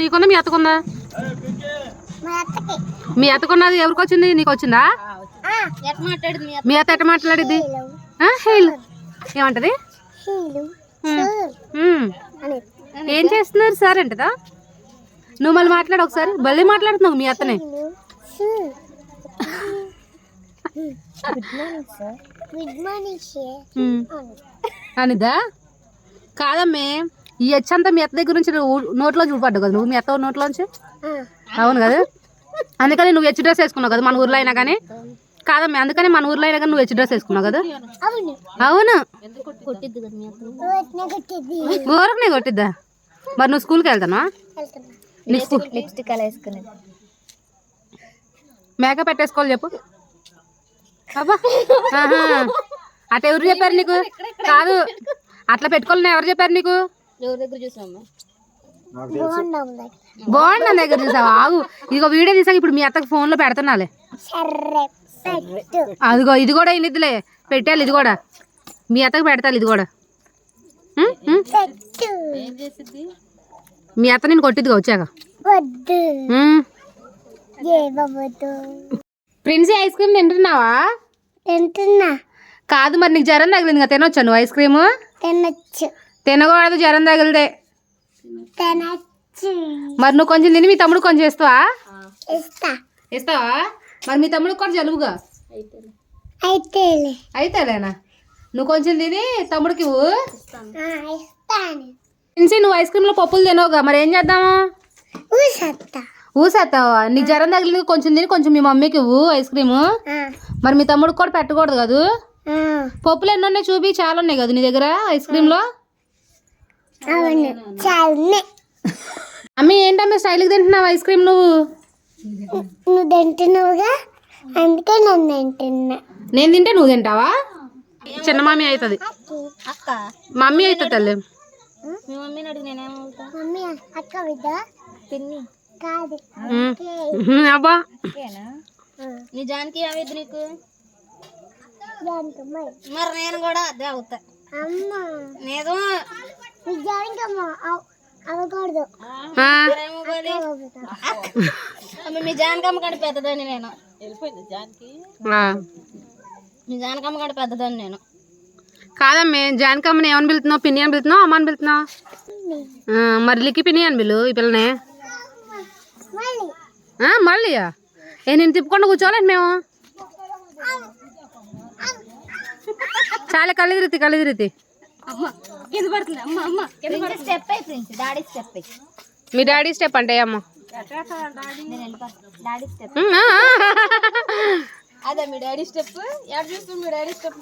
నీకుందా? మీ అత్తకుందా? మా అత్తకి. మీ అత్తకున్నది ఎవరికి వచ్చింది. నీకు వచ్చిందా మీ అత్త ఎట్ట మాట్లాడిద్ది? ఆ, హేలు. ఏమంటది? హీలు. ఉమ్. అని. ఏం చేస్తున్నారు సార్ అంటదా? నువ్వు మళ్ళీ మాట్లాడు ఒకసారి. మళ్ళీ మాట్లాడుతున్నావు మీ అత్తనే. Good morning sir. Good morning sir. Um. అనిదా? కాదమ్మే. ఈ ఎచ్చంతా మీ అత్త దగ్గర నుంచి నువ్వు నోట్లో చూపడ్డావు కదా? నువ్వు మీ అత్త నోట్లోంచి? అవును కదా? అందుకని నువ్వు హెచ్ డ్రెస్ వేసుకున్నావు కదా మన ఊర్లో అయినా కానీ? కాదమ్మే అందుకని మన ఊర్లో అయినా కానీ నువ్వు హెచ్ డ్రెస్ వేసుకున్నావు కదా? అవును. అవును. కొట్టిద్దు మరి నువ్వు స్కూల్కి వెళ్తానా లిప్స్టిక్ అలా వేసుకునేది. మేకప్ పెట్టేసుకోవాలి చెప్పు. అబ్బా. అట్లా ఎవరు చెప్పారు నీకు? కాదు. అట్లా పెట్టుకోవాలని ఎవరు చెప్పారు నీకు? ఎవరి దగ్గర చూసావా? ఆగు. ఇదిగో వీడియో తీసాక ఇప్పుడు మీ అత్తకు ఫోన్లో పెడుతున్నాలే. అదిగో ఇది కూడా ఇన్నిద్దిలే పెట్టాలి ఇది కూడా. మీ అత్తకు పెడతాలి ఇది కూడా. మీ అత్త నేను కొట్టిద్దిగా వచ్చాక. ప్రిన్సీ ఐస్ క్రీమ్ తింటున్నావా? తింటున్నా. కాదు మరి నీకు జ్వరం తగిలింది కదా తినొచ్చా నువ్వు ఐస్ క్రీము? తినచ్చు. తినకూడదు జ్వరం తగిలితే. తినచ్చు. మరి నువ్వు కొంచెం తిని మీ తమ్ముడు కొంచెం ఇస్తావా ఇస్తా. ఇస్తావా? మరి మీ తమ్ముడికి కూడా జలుబుగా? అయితేలే. అయితేలేనా? నువ్వు కొంచెం తిని తమ్ముడికి ఇవ్వు. ఆ, ఇస్తాను. ప్రిన్సీ నువ్వు ఐస్ క్రీమ్లో పప్పులు తినవుగా. మరి ఏం చేద్దాము? ఊసేస్తావా నీకు జ్వరం తగిలింది కొంచెం తిని కొంచెం మీ మమ్మీకి ఇవ్వు ఐస్ క్రీము. ఆ, మరి మీ తమ్ముడికి కూడా పెట్టకూడదు కదా? పప్పులు ఎన్ని ఉన్నాయి చూపి చాలా ఉన్నాయి కదా నీ దగ్గర ఐస్ క్రీమ్లో? అమ్మి ఏంటమ్మ స్టైల్కి తింటున్నావు ఐస్ క్రీమ్ నువ్వు? నువ్వు తింటున్నావుగా? అందుకే నన్ను తింటున్నా. నేను తింటే నువ్వు తింటావా? చిన్న మమ్మీ అవుతుంది అక్క. మమ్మీ అవుతుంది తల్లి. అబ్బా. నీ జానికి ఏమైంది నీకు? మరి నేను కూడా అదే అవుతా. అమ్మ. నేను అవ్వకూడదు. మీ జానకమ్మ కంటే పెద్దదాన్ని నేను. వెళ్ళిపోయింది జాన్కి. ఆ. మీ జానకమ్మ కంటే పెద్దదాన్ని నేను. కాదమ్మే జానకమ్మని ఏమని పిలుతున్నావు? పిన్ని అని పిలుతున్నావు? అమ్మ అని పిలుతున్నావు? ఆ, మరి లిక్కి పిన్ని అని పిలు ఈ పిల్లని. ఆ, మళ్ళీయా ఏ నేను తిప్పుకుండా కూర్చోవాలండి మేము. చాలా కళ్ళు తిరుగుతాయి స్టెప్ అయిపోయింది డాడీ స్టెప్ మీ డాడీ స్టెప్ అంటే అమ్మ. Daddy step. అదే మీ డాడీ స్టెప్ ఎక్కడ చూస్తుంది మీ డాడీ స్టెప్